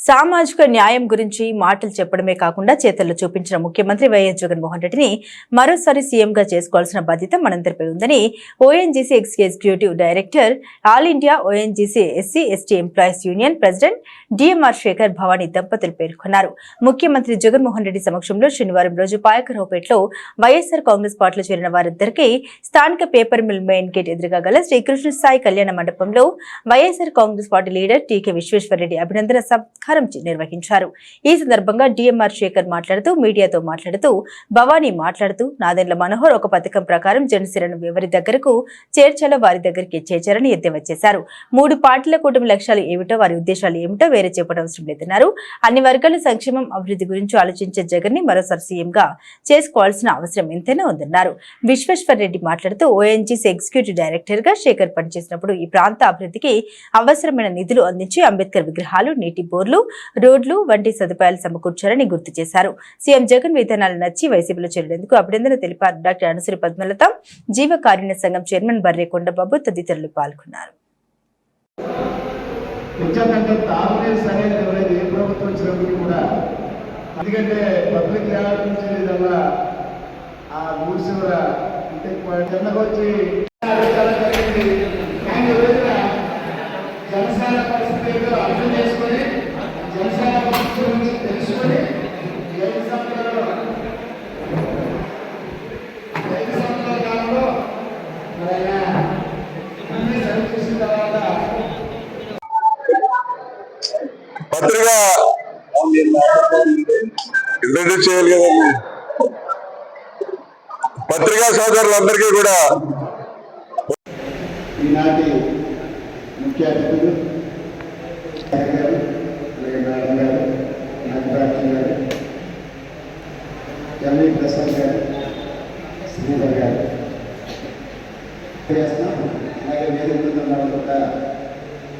సామాజిక న్యాయం గురించి మాటలు చెప్పడమే కాకుండా చేతల్లో చూపించిన ముఖ్యమంత్రి వైఎస్ జగన్మోహన్ రెడ్డిని మరోసారి సీఎంగా చేసుకోవాల్సిన బాధ్యత మనందరిపై ఉందని ONGC executive director all India ONGC SC ST employees union president DMR Shekhar Bhavani దంపతులు పేర్కొన్నారు. ముఖ్యమంత్రి జగన్మోహన్ రెడ్డి సమక్షంలో శనివారం రోజు పాయకరావుపేటలో వైఎస్ఆర్ కాంగ్రెస్ పార్టీలో చేరిన వారిద్దరికీ స్థానిక పేపర్ మిల్ మెయిన్ గేట్ ఎదురుగా గల శ్రీకృష్ణ సాయి కళ్యాణ మండపంలో YSR Congress party leader TK Visweswara Reddy అభినందన సభ చి- నిర్వహించారు. ఈ సందర్భంగా డిఎంఆర్ శేఖర్ మాట్లాడుతూ మీడియాతో మాట్లాడుతూ భవానీ మాట్లాడుతూ నాదెండ్ల మనోహర్ ఒక పథకం ప్రకారం జనసేనను ఎవరి దగ్గరకు చేర్చాలో వారి దగ్గరికి చేర్చారని ఎద్దేవా చేశారు. మూడు పార్టీల కూటమి లక్ష్యాలు ఏమిటో వారి ఉద్దేశాలు ఏమిటో వేరే చెప్పనవసరం లేదన్నారు. అన్ని వర్గాల సంక్షేమం అభివృద్ధి గురించి ఆలోచించే జగన్ని మరోసారి సీఎంగా చేసుకోవాల్సిన అవసరం ఎంతైనా ఉందన్నారు. విశ్వేశ్వర్ రెడ్డి మాట్లాడుతూ ఓఎన్జీసీ ఎగ్జిక్యూటివ్ డైరెక్టర్గా శేఖర్ పనిచేసినప్పుడు ఈ ప్రాంత అభివృద్ధికి అవసరమైన నిధులు అందించి అంబేద్కర్ విగ్రహాలు నీటి బోర్లు రోడ్లు వంటి సదుపాయాలు సమకూర్చారని గుర్తు చేశారు. సీఎం జగన్ విధానాలు నచ్చి వైసీపీలో చేరేందుకు అభినందన తెలిపారు. డాక్టర్ అనుసరి పద్మలత జీవ కారుణ్య సంఘం చైర్మన్ బర్రే కొండబాబు తదితరులు పాల్గొన్నారు. ఎందుకంటే పబ్లిక్ లెవెల్ నుంచి ఆ వచ్చి జరిగింది. కానీ జనసేన పరిస్థితి అర్థం చేసుకొని పత్రిక ఇంట్రడ్యూస్ చేయాలి కదండి పత్రికా సోదరులందరికీ కూడా ఈనాటి ముఖ్య అతిథులు సాయి గారు అలాగే మేడం గారు నాగరాజన్ గారు ఎంవి ప్రసాద్ గారు శ్రీధర్ గారు తెలియజేస్తున్నాం అలాగే వేదిక మీద ఉన్న వాళ్ళు కూడా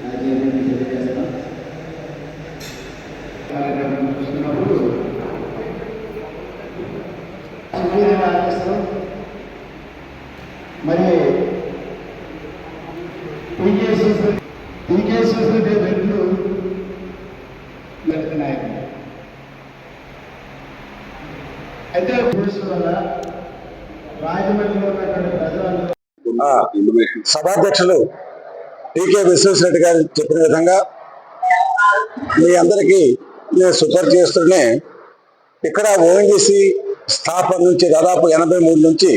నా జీవితం తెలియజేస్తున్నాం కార్యక్రమం చూస్తున్నప్పుడు సూర్యోదయం ఆలోచిస్తున్నాం మరి టీకే సొసైటీ టీకే రెండు నాయకులు. అయితే వల్ల రాజమండ్రిలో ఉన్నటువంటి ప్రజలందరూ సభాధ్యక్షులు టీకే విశ్వేశ్వరరెడ్డి గారు చెప్పిన విధంగా మీ అందరికీ నేను సుపర్ చేస్తూనే ఇక్కడ ఓఎన్జీసీ స్థాపన నుంచి దాదాపు ఎనభై మూడు నుంచి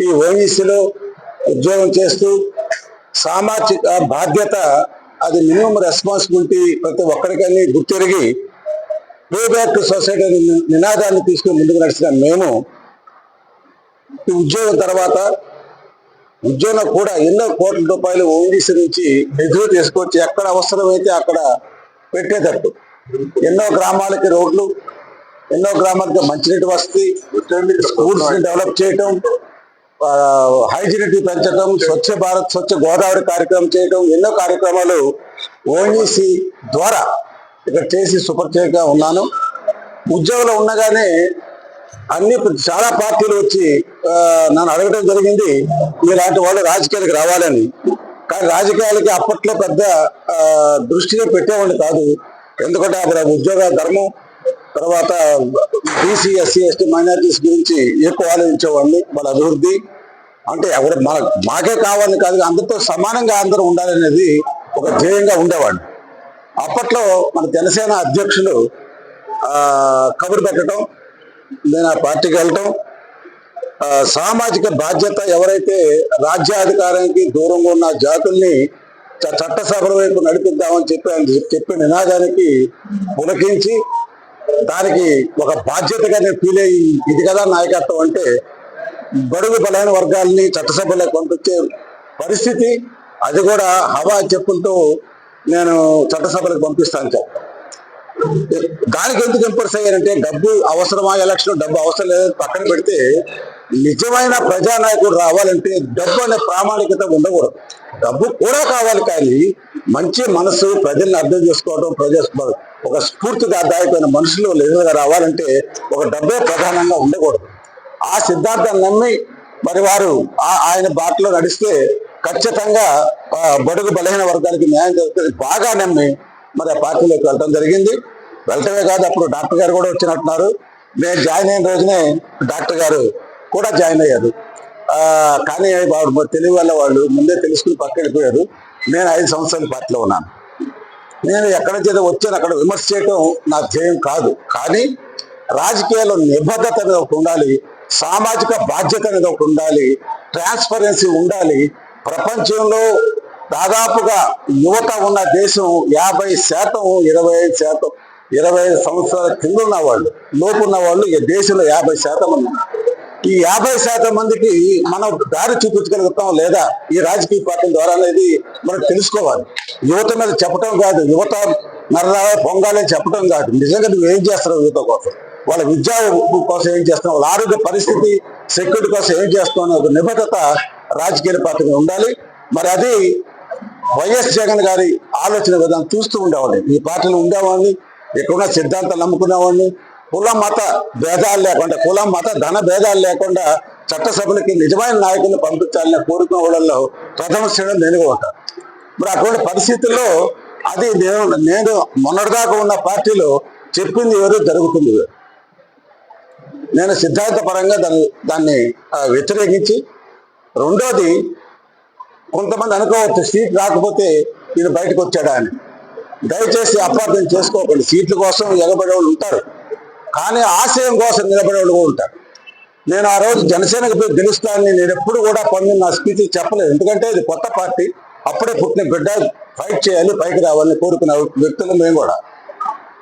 ఈ ఓఎన్జీసీలో ఉద్యోగం చేస్తూ సామాజిక బాధ్యత అది మినిమం రెస్పాన్సిబిలిటీ ప్రతి ఒక్కరికని గుర్తిరిగి పే బ్యాక్ సొసైటీ నినాదాన్ని తీసుకుని ముందుకు నడిచిన మేము ఈ ఉద్యోగం తర్వాత ఉద్యోగం కూడా ఎన్నో కోట్ల రూపాయలు ఓఎన్జీసీ నుంచి నిధులు తీసుకొచ్చి ఎక్కడ అవసరమైతే అక్కడ పెట్టేటట్టు. ఎన్నో గ్రామాలకి రోడ్లు ఎన్నో గ్రామాలకు మంచినీటి వసతి స్కూల్స్ని డెవలప్ చేయటం హైజీనిటీ పెంచడం స్వచ్ఛ భారత్ స్వచ్ఛ గోదావరి కార్యక్రమం చేయటం ఎన్నో కార్యక్రమాలు ఓఎన్జీసీ ద్వారా ఇక్కడ చేసి సుపరిచయంగా ఉన్నాను. ఉద్యోగంలో ఉండగానే అన్ని చాలా పార్టీలు వచ్చి నన్ను అడగడం జరిగింది మీలాంటి వాళ్ళు రాజకీయాలకు రావాలని. కానీ రాజకీయాలకి అప్పట్లో పెద్ద దృష్టిగా పెట్టేవాడిని కాదు. ఎందుకంటే అక్కడ ఉద్యోగ ధర్మం తర్వాత బీసీ ఎస్సీ ఎస్టీ మైనారిటీస్ గురించి ఎక్కువ ఆలోచించేవాడిని వాళ్ళ అభివృద్ధి. అంటే ఎవరు మన మాకే కావాలని కాదు అందరితో సమానంగా అందరూ ఉండాలనేది ఒక ధ్యేయంగా ఉండేవాడు అప్పట్లో మన జనసేన అధ్యక్షులు కబురు పెట్టడం నేను ఆ పార్టీకి వెళ్ళటం సామాజిక బాధ్యత ఎవరైతే రాజ్యాధికారానికి దూరంగా ఉన్న జాతుల్ని చ- చట్టసభల వైపు నడిపిద్దామని చెప్పి ఆయన చెప్పిన నినాదానికి పులకించి దానికి ఒక బాధ్యతగా నేను ఫీల్ అయ్యి ఇది కదా నాయకత్వం అంటే బడుగు బలైన వర్గాల్ని చట్టసభలకు పంపించే పరిస్థితి అది కూడా హవా చెప్పులతో నేను చట్టసభలకు పంపిస్తాను సార్ దానికి ఎందుకు ఇంపర్స్ అయ్యారంటే డబ్బు అవసరమా ఎలక్షన్ డబ్బు అవసరం లేదని పక్కన పెడితే నిజమైన ప్రజానాయకుడు రావాలంటే డబ్బు అనే ప్రామాణికత ఉండకూడదు. డబ్బు కూడా కావాలి కానీ మంచి మనసు ప్రజల్ని అర్థం చేసుకోవడం ప్రజా ఒక స్ఫూర్తిదాయకమైన మనుషులు లీడర్గా రావాలంటే ఒక డబ్బే ప్రధానంగా ఉండకూడదు. ఆ సిద్ధాంతాన్ని నమ్మి మరి వారు ఆ- ఆయన బాటలో నడిస్తే ఖచ్చితంగా బడుగు బలహీన వర్గానికి న్యాయం జరుగుతుంది. బాగా నమ్మి మరి ఆ పార్టీలోకి వెళ్ళడం జరిగింది. వెళ్ళటమే కాదు అప్పుడు డాక్టర్ గారు కూడా వచ్చినట్టున్నారు. నేను జాయిన్ అయిన రోజునే డాక్టర్ గారు కూడా జాయిన్ అయ్యారు. కానీ వాడు మరి తెలివి వల్ల వాళ్ళు ముందే తెలుసుకుని పక్క వెళ్ళిపోయారు నేను ఐదు సంవత్సరాల పార్టీలో ఉన్నాను. నేను ఎక్కడ చేత వచ్చాను అక్కడ విమర్శ చేయడం నా ధ్యేయం కాదు. కానీ రాజకీయాల్లో నిబద్ధత అనేది ఒకటి ఉండాలి సామాజిక బాధ్యత అనేది ఒకటి ఉండాలి ట్రాన్స్పరెన్సీ ఉండాలి. ప్రపంచంలో దాదాపుగా యువత ఉన్న దేశం యాభై శాతం ఇరవై ఐదు శాతం ఇరవై ఐదు సంవత్సరాల కింద ఉన్న వాళ్ళు లోపు ఉన్న వాళ్ళు ఈ దేశంలో యాభై శాతం ఉన్నారు. ఈ యాభై శాతం మందికి మనం దారి చూపించగలుగుతాం లేదా ఈ రాజకీయ పార్టీల ద్వారా అనేది మనం తెలుసుకోవాలి. యువత మీద చెప్పటం కాదు యువత నరరావే పొంగాలే చెప్పటం కాదు. నిజంగా నువ్వు ఏం చేస్తున్నావు యువత కోసం? వాళ్ళ విద్యా కోసం ఏం చేస్తున్నావు? వాళ్ళ ఆరోగ్య పరిస్థితి సెక్యూరిటీ కోసం ఏం చేస్తున్నావు అనే ఒక నిబద్ధత రాజకీయ పార్టీకి ఉండాలి. మరి అది వైఎస్ జగన్ గారి ఆలోచన విధానం చూస్తూ ఉండేవాడిని ఈ పార్టీలో ఉండేవాడిని ఎక్కడున్న సిద్ధాంతాలు నమ్ముకునేవాడిని కుల మత భేదాలు లేకుండా కుల మత ధన భేదాలు లేకుండా చట్టసభలకి నిజమైన నాయకుల్ని పంపించాలనే కోరుకునే వాళ్ళల్లో ప్రథమ శ్రేణి నేను ఉంటాను అటువంటి పరిస్థితుల్లో అది నేను నేను మొన్నటిదాకా ఉన్న పార్టీలో చెప్పింది వేరు జరుగుతుంది. నేను సిద్ధాంత పరంగా దాన్ని దాన్ని వ్యతిరేకించి రెండోది కొంతమంది అనుకోవచ్చు సీట్ రాకపోతే ఈయన బయటకు వచ్చాడా అని. దయచేసి అపార్థం చేసుకోకండి. సీట్ల కోసం ఎగబడే వాళ్ళు ఉంటారు. కానీ ఆశయం కోసం నిలబడే వాళ్ళు కూడా ఉంటారు. నేను ఆ రోజు జనసేనకు పోయి గెలుస్తానని నేను ఎప్పుడు కూడా పొందిన నా స్పీచ్ చెప్పలేదు. ఎందుకంటే ఇది కొత్త పార్టీ. అప్పుడే పుట్టిన బిడ్డ ఫైట్ చేయాలి పైకి రావాలని కోరుకునే వ్యక్తులు మేము కూడా.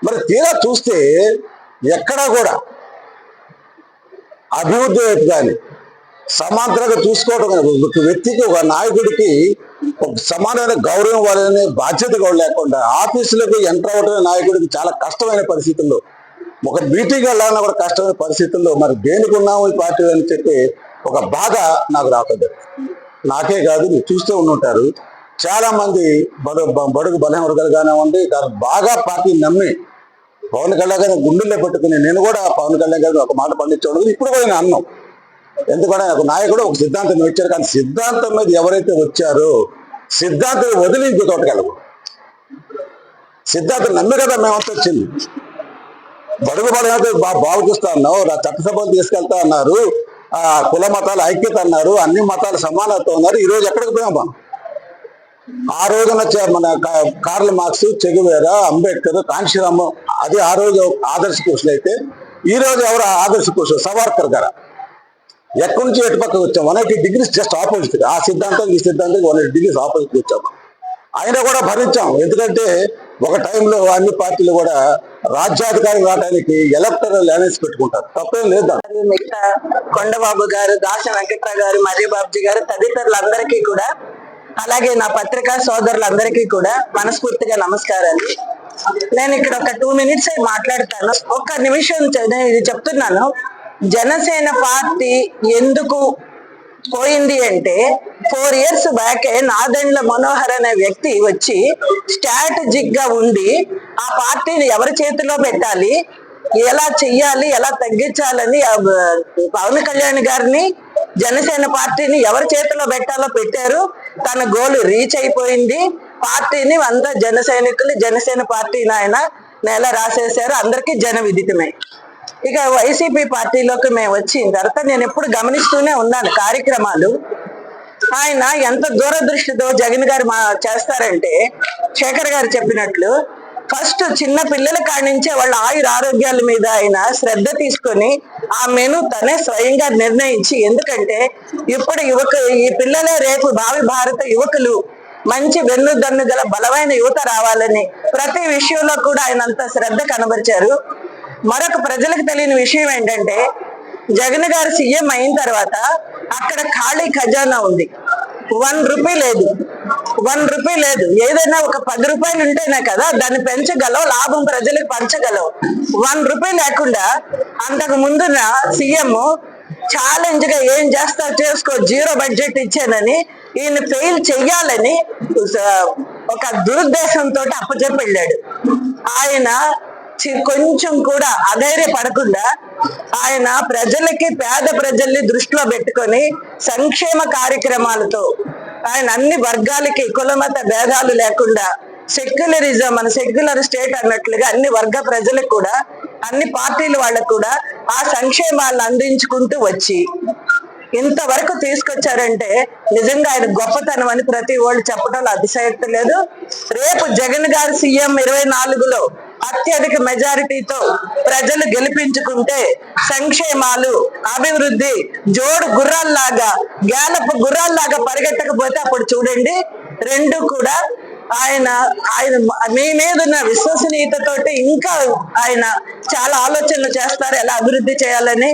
మరి తీరా చూస్తే ఎక్కడా కూడా అభివృద్ధి వైపు కానీ సమాంతరంగా చూసుకోవడం కానీ ఒక వ్యక్తికి ఒక నాయకుడికి ఒక సమానమైన గౌరవం వాళ్ళని బాధ్యత కూడా లేకుండా ఆఫీసులకు ఎంటర్ అవ్వటమే నాయకుడికి చాలా కష్టమైన పరిస్థితుల్లో ఒక మీటింగ్ వెళ్ళాలన్నా కూడా కష్టమైన పరిస్థితుల్లో మరి దేనికి ఉన్నాము ఈ పార్టీ అని చెప్పి ఒక బాధ నాకు రాకద్దు నాకే కాదు మీరు చూస్తూ ఉండుంటారు. చాలా మంది బడు బడుగు బలహీన వర్గాలుగానే ఉంది కాదు బాగా పార్టీ నమ్మి పవన్ కళ్యాణ్ గారిని గుండెల్లో పెట్టుకుని నేను కూడా పవన్ కళ్యాణ్ గారిని ఒక మాట పండించాడు ఇప్పుడు కూడా నేను అన్నాం. ఎందుకంటే ఒక నాయకుడు ఒక సిద్ధాంతం వచ్చారు కానీ సిద్ధాంతం మీద ఎవరైతే వచ్చారో సిద్ధాంతం వదిలి ఇంకో తోటకెళ్ళవు సిద్ధాంతం నమ్మి కదా మేమంతా వచ్చింది. బడుగు బలహీనత బా- బాగు చూస్తా అన్నావు. చట్టసభలు తీసుకెళ్తా అన్నారు. ఆ కుల మతాల ఐక్యత అన్నారు. అన్ని మతాల సమానత్వం అన్నారు. ఈ రోజు ఎక్కడికి పోయాం మనం? ఆ రోజున మన కా- మార్క్స్ చెగువేరా అంబేద్కర్ కాంశీరామ్ అది ఆ రోజు ఆదర్శ పురుషులు అయితే ఈ రోజు ఎవరు ఆదర్శ పురుషులు సవార్కర్ గారు? ఎక్కడి నుంచి ఎటు పక్కకు వచ్చాం? One eighty degrees just opposite ఆ సిద్ధాంతం ఈ సిద్ధాంతం వన్ ఎయిటీ డిగ్రీస్ ఆపోజిట్ వచ్చాము అయినా కూడా భరించాం. ఎందుకంటే ఒక టైంలో అన్ని పార్టీలు కూడా రాజ్యాధికారం రావడానికి ఎలక్టరల్ అలయన్స్ పెట్టుకుంటారు. తప్పేం లేదా మిగతా కొండబాబు గారు దాస వెంకట్రావు గారు మర్రి గారు తదితరులందరికీ కూడా అలాగే నా పత్రికా సోదరులందరికీ కూడా మనస్ఫూర్తిగా నమస్కారాలు. నేను ఇక్కడ ఒక టూ మినిట్స్ మాట్లాడతాను. ఒక్క నిమిషం ఇది చెప్తున్నాను. జనసేన పార్టీ ఎందుకు పోయింది అంటే four years back Nadendla Manohar అనే వ్యక్తి వచ్చి స్ట్రాటజిక్గా ఉండి ఆ పార్టీని ఎవరి చేతిలో పెట్టాలి? ఎలా చెయ్యాలి? ఎలా తగ్గించాలని పవన్ కళ్యాణ్ గారిని జనసేన పార్టీని ఎవరి చేతిలో పెట్టాలో పెట్టారు. తన గోల్ రీచ్ అయిపోయింది. పార్టీని అంతా జన సైనికులు జనసేన పార్టీ నాయన నేల రాసేశారు. అందరికీ జన విదితమే. ఇక వైసీపీ పార్టీలోకి మేము వచ్చిన తర్వాత నేను ఎప్పుడు గమనిస్తూనే ఉన్నాను కార్యక్రమాలు. ఆయన ఎంత దూరదృష్టితో జగన్ గారు మా చేస్తారంటే శేఖర్ గారు చెప్పినట్లు ఫస్ట్ చిన్న పిల్లల కాడి నుంచే వాళ్ళ ఆయుర ఆరోగ్యాల మీద ఆయన శ్రద్ధ తీసుకొని ఆ మెను తనే స్వయంగా నిర్ణయించి ఎందుకంటే ఇప్పుడు యువక ఈ పిల్లలే రేపు భావి భారత యువకులు. మంచి వెన్నుదన్ను గల బలమైన యువత రావాలని ప్రతి విషయంలో కూడా ఆయన అంత శ్రద్ధ కనబరిచారు. మరొక ప్రజలకు తెలియని విషయం ఏంటంటే జగన్ గారు సీఎం అయిన తర్వాత అక్కడ ఖాళీ ఖజానా ఉంది. వన్ రూపీ లేదు. వన్ రూపీ లేదు. ఏదైనా ఒక పది రూపాయలు ఉంటేనే కదా దాన్ని పెంచగలవు లాభం ప్రజలకు పంచగలవు. వన్ రూపీ లేకుండా అంతకు ముందున సీఎం ఛాలెంజ్గా ఏం చేస్తా చేసుకో జీరో బడ్జెట్ ఇచ్చానని ఈయన ఫెయిల్ చెయ్యాలని ఒక దురుద్దేశంతో అప్పచెప్పి వెళ్ళాడు ఆయన కొంచెం కూడా అధైర్యపడకుండా ఆయన ప్రజలకి పేద ప్రజల్ని దృష్టిలో పెట్టుకొని సంక్షేమ కార్యక్రమాలతో ఆయన అన్ని వర్గాలకి కులమత భేదాలు లేకుండా సెక్యులరిజం మన సెక్యులర్ స్టేట్ అన్నట్లుగా అన్ని వర్గ ప్రజలకు కూడా అన్ని పార్టీల వాళ్ళకు కూడా ఆ సంక్షేమాలను అందించుకుంటూ వచ్చి ఇంతవరకు తీసుకొచ్చారంటే నిజంగా ఆయన గొప్పతనం అని ప్రతి వాళ్ళు చెప్పడంలో అతిశయక్తి లేదు. రేపు జగన్ గారు సీఎం ఇరవై నాలుగులో అత్యధిక మెజారిటీతో ప్రజలు గెలిపించుకుంటే సంక్షేమాలు అభివృద్ధి జోడు గుర్రాల్లాగా గ్యాలపు గుర్రాల్లాగా పరిగెట్టకపోతే అప్పుడు చూడండి రెండు కూడా ఆయన ఆయన మీ మీద ఉన్న విశ్వసనీయతతోటి ఇంకా ఆయన చాలా ఆలోచనలు చేస్తారు ఎలా అభివృద్ధి చేయాలని.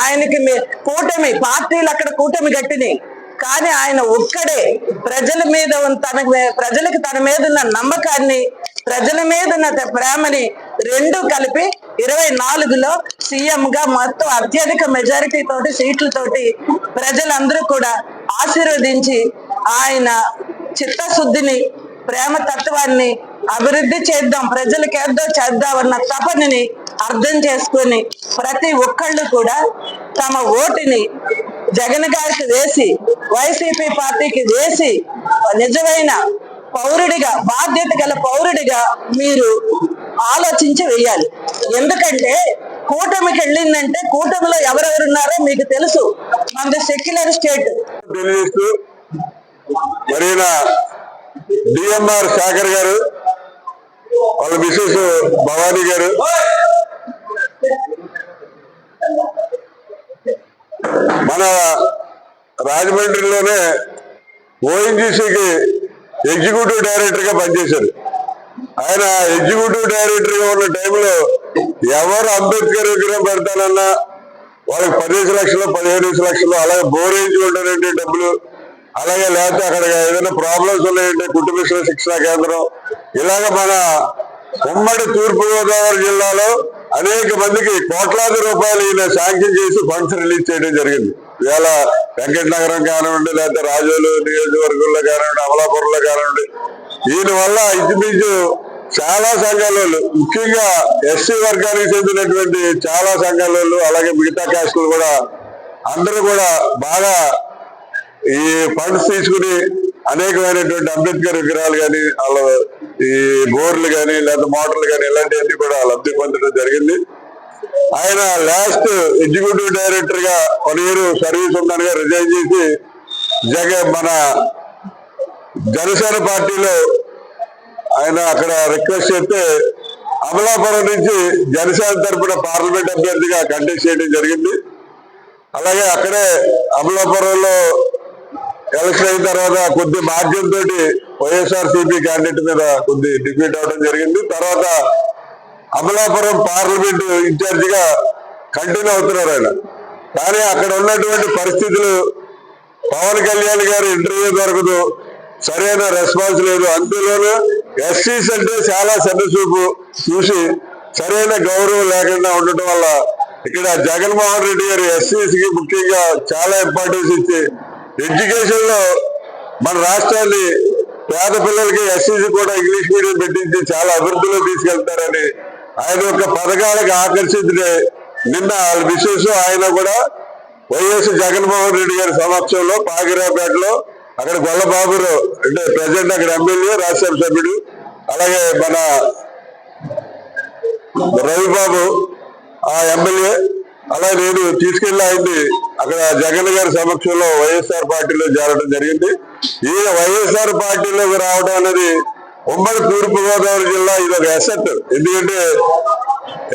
ఆయనకి మీ కూటమి పార్టీలు అక్కడ కూటమి గట్టినాయి కానీ ఆయన ఒక్కడే ప్రజల మీద ఉన్న- తన ప్రజలకు తన మీద ఉన్న నమ్మకాన్ని ప్రజల మీద ఉన్న ప్రేమని రెండు కలిపి ఇరవై నాలుగులో సీఎం గా మొత్తం అత్యధిక మెజారిటీ తోటి సీట్లతోటి ప్రజలందరూ కూడా ఆశీర్వదించి ఆయన చిత్తశుద్ధిని ప్రేమ తత్వాన్ని అభివృద్ధి చేద్దాం ప్రజలకు ఏదో చేద్దాం అన్న అర్థం చేసుకొని ప్రతి ఒక్కళ్ళు కూడా తమ ఓటిని జగన్ గారికి వేసి వైసీపీ పార్టీకి వేసి నిజమైన పౌరుడిగా బాధ్యత గల పౌరుడిగా మీరు ఆలోచించి వేయాలి ఎందుకంటే కూటమికి వెళ్ళిందంటే కూటమిలో ఎవరెవరున్నారో మీకు తెలుసు. మనది సెక్యులర్ స్టేట్. మరి డిఎంఆర్ శాఖర్ గారు వాళ్ళ మిసెస్ భవానీ గారు. మన రాజమండ్రిలోనే ఓఎన్జీసీకి ఎగ్జిక్యూటివ్ డైరెక్టర్గా పనిచేశారు. ఆయన ఎగ్జిక్యూటివ్ డైరెక్టర్గా ఉన్న టైంలో ఎవరు అంబేద్కర్ విగ్రహం పెడతానన్నా వాళ్ళకి పదిహేను లక్షలు పదిహేను లక్షలు అలాగే బోర్ వేయించుకుంటారంటే డబ్బులు. అలాగే లేకపోతే అక్కడ ఏదైనా ప్రాబ్లమ్స్ ఉన్నాయంటే కుటుంబ శిక్షణ కేంద్రం. ఇలాగ మన ఉమ్మడి తూర్పుగోదావరి జిల్లాలో అనేక మందికి కోట్లాది రూపాయలు ఈయన శాంక్షన్ చేసి ఫండ్స్ రిలీజ్ చేయడం జరిగింది. ఇవాళ వెంకటనగరం కానివ్వండి లేకపోతే రాజోలు నియోజకవర్గంలో కానివ్వండి అమలాపురంలో కానివ్వండి దీనివల్ల ఇంచుమించు చాలా సంఘాల ముఖ్యంగా ఎస్సీ వర్గానికి చెందినటువంటి చాలా సంఘాల వాళ్ళు అలాగే మిగతా క్యాస్టులు కూడా అందరూ కూడా బాగా ఈ ఫండ్స్ తీసుకుని అనేకమైనటువంటి అంబేద్కర్ విగ్రహాలు కానీ వాళ్ళ ఈ బోర్లు కానీ లేదా మోటార్లు కానీ ఇలాంటివన్నీ కూడా లబ్ధి పొందడం జరిగింది. ఆయన లాస్ట్ ఎగ్జిక్యూటివ్ డైరెక్టర్గా వన్ ఇయర్ సర్వీస్ ఉందనగా రిజైన్ చేసి జగన్ మన జనసేన పార్టీలో ఆయన అక్కడ రిక్వెస్ట్ చేస్తే అమలాపురం నుంచి జనసేన తరపున పార్లమెంట్ అభ్యర్థిగా కంటెస్ట్ చేయడం జరిగింది. అలాగే అక్కడే అమలాపురంలో ఎలక్షన్ అయిన తర్వాత కొద్ది మార్గంతో వైఎస్ఆర్ సిపి క్యాండిడేట్ మీద కొద్ది డిఫీట్ అవడం జరిగింది. తర్వాత అమలాపురం పార్లమెంట్ ఇన్ఛార్జిగా కంటిన్యూ అవుతున్నారు ఆయన. కానీ అక్కడ ఉన్నటువంటి పరిస్థితులు పవన్ కళ్యాణ్ గారి ఇంటర్వ్యూ దొరకదు సరైన రెస్పాన్స్ లేదు. అందులోనూ ఎస్సీస్ అంటే చాలా చూపు చూసి సరైన గౌరవం లేకుండా ఉండటం వల్ల ఇక్కడ జగన్మోహన్ రెడ్డి గారు ఎస్సీస్కి ముఖ్యంగా చాలా ఇంపార్టెన్స్ ఇచ్చి ఎడ్యుకేషన్లో మన రాష్ట్రాన్ని పేద పిల్లలకి ఎస్సీసీ కూడా ఇంగ్లీష్ మీడియం పెట్టించి చాలా అభివృద్ధిలో తీసుకెళ్తారని ఆయన యొక్క పథకాలకు ఆకర్షితుడే. నిన్న వాళ్ళ విశేషం ఆయన కూడా వైఎస్ జగన్మోహన్ రెడ్డి గారి సమక్షంలో పాగిరాపేటలో అక్కడ గొల్లబాబురావు అంటే ప్రజెంట్ అక్కడ ఎమ్మెల్యే రాజ్యసభ సభ్యుడు అలాగే మన రవిబాబు ఆ ఎమ్మెల్యే అలా నేను తీసుకెళ్ళి ఆయన్ని అక్కడ జగన్ గారి సమక్షంలో వైఎస్ఆర్ పార్టీలో చేరడం జరిగింది. ఈ వైఎస్ఆర్ పార్టీలోకి రావడం అనేది ఉమ్మడి తూర్పు గోదావరి జిల్లా ఇది ఒక అసెట్ ఎందుకంటే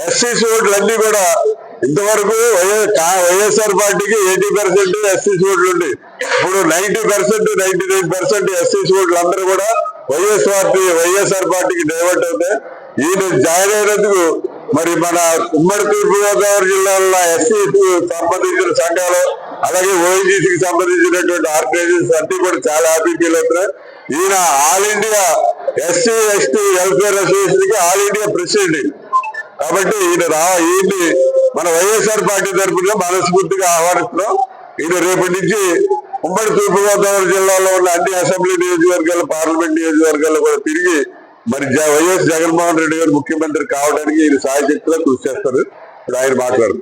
ఎస్సీసీ ఓట్లన్నీ కూడా ఇంతవరకు వైఎస్ వైఎస్ఆర్ పార్టీకి ఎయిటీ పర్సెంట్ ఎస్సీసీ ఓట్లు ఉండి ఇప్పుడు ninety percent ninety nine percent SCC ఓట్లు అందరూ కూడా వైఎస్ పార్టీ వైఎస్ఆర్ పార్టీకి డైవర్ట్ అవుతాయి. ఈయన జాయిన్ అయినందుకు మరి మన ఉమ్మడి తూర్పు గోదావరి జిల్లాలో ఎస్సీ సంబంధించిన సంఘాలు అలాగే ఓఎన్జీసీకి సంబంధించినటువంటి ఆర్గనైజేషన్స్ అన్ని కూడా చాలా హ్యాపీ ఫీల్ అవుతున్నాయి. ఈయన all India SC ST welfare అసోసియేషన్కి all India president. కాబట్టి ఈయన రా ఈయన్ని మన వైఎస్ఆర్ పార్టీ తరఫున మనస్ఫూర్తిగా ఆహ్వానిస్తున్నాం. ఈయన రేపటి నుంచి ఉమ్మడి తూర్పుగోదావరి జిల్లాలో ఉన్న అన్ని అసెంబ్లీ నియోజకవర్గాలు పార్లమెంట్ నియోజకవర్గాల్లో కూడా తిరిగి మరి జ- వైఎస్ జగన్మోహన్ రెడ్డి గారు ముఖ్యమంత్రి కావడానికి ఈయన సాయశక్తిలో కృషి చేస్తారు. ఇప్పుడు ఆయన మాట్లాడుతున్నారు.